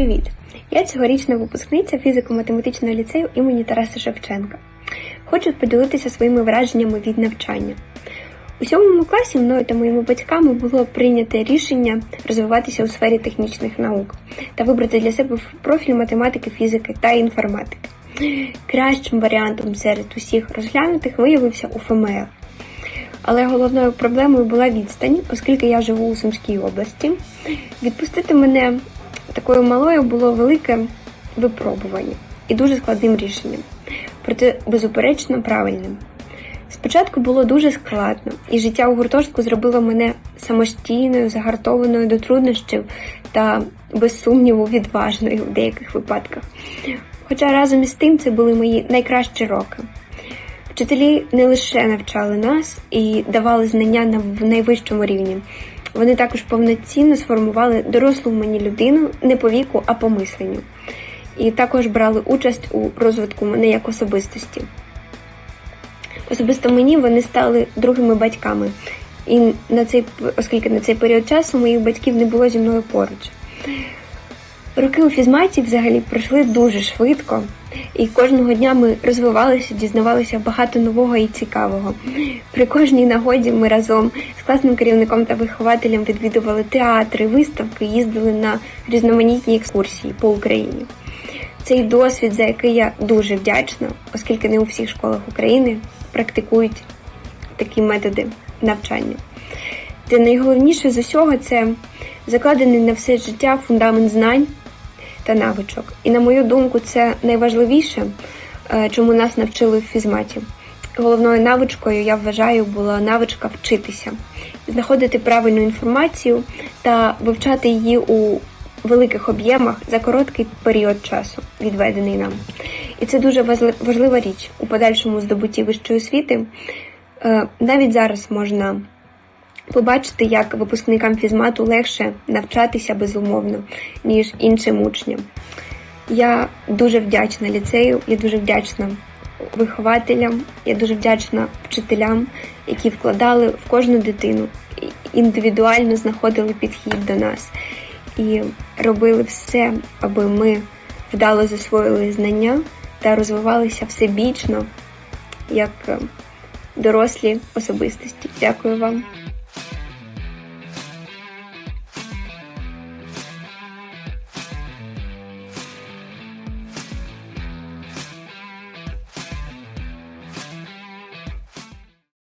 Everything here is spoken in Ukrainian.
Привіт! Я цьогорічна випускниця фізико-математичного ліцею імені Тараса Шевченка. Хочу поділитися своїми враженнями від навчання. У сьомому класі мною та моїми батьками було прийнято рішення розвиватися у сфері технічних наук та вибрати для себе профіль математики, фізики та інформатики. Кращим варіантом серед усіх розглянутих виявився УФМЛ. Але головною проблемою була відстань, оскільки я живу у Сумській області. Відпустити мене такою малою було велике випробування і дуже складним рішенням, проте безуперечно правильним. Спочатку було дуже складно, і життя у гуртожитку зробило мене самостійною, загартованою до труднощів та, без сумніву, відважною в деяких випадках. Хоча разом із тим це були мої найкращі роки. Вчителі не лише навчали нас і давали знання на найвищому рівні. Вони також повноцінно сформували дорослу в мені людину не по віку, а по мисленню. І також брали участь у розвитку мене як особистості. Особисто мені вони стали другими батьками, і на цей, оскільки на цей період часу моїх батьків не було зі мною поруч. Роки у фізматі взагалі пройшли дуже швидко, і кожного дня ми розвивалися, дізнавалися багато нового і цікавого. При кожній нагоді ми разом з класним керівником та вихователем відвідували театри, виставки, їздили на різноманітні екскурсії по Україні. Цей досвід, за який я дуже вдячна, оскільки не у всіх школах України практикують такі методи навчання. Та найголовніше з усього це закладений на все життя фундамент знань та навичок. І на мою думку, це найважливіше, е, чому нас навчили в фізматі. Головною навичкою, я вважаю, була навичка вчитися, знаходити правильну інформацію та вивчати її у великих об'ємах за короткий період часу, відведений нам. І це дуже важлива річ у подальшому здобутті вищої освіти. Е, Навіть зараз можна побачити, як випускникам фізмату легше навчатися безумовно, ніж іншим учням. Я дуже вдячна ліцею, я дуже вдячна вихователям, я дуже вдячна вчителям, які вкладали в кожну дитину, індивідуально знаходили підхід до нас і робили все, аби ми вдало засвоїли знання та розвивалися всебічно як дорослі особистості. Дякую вам.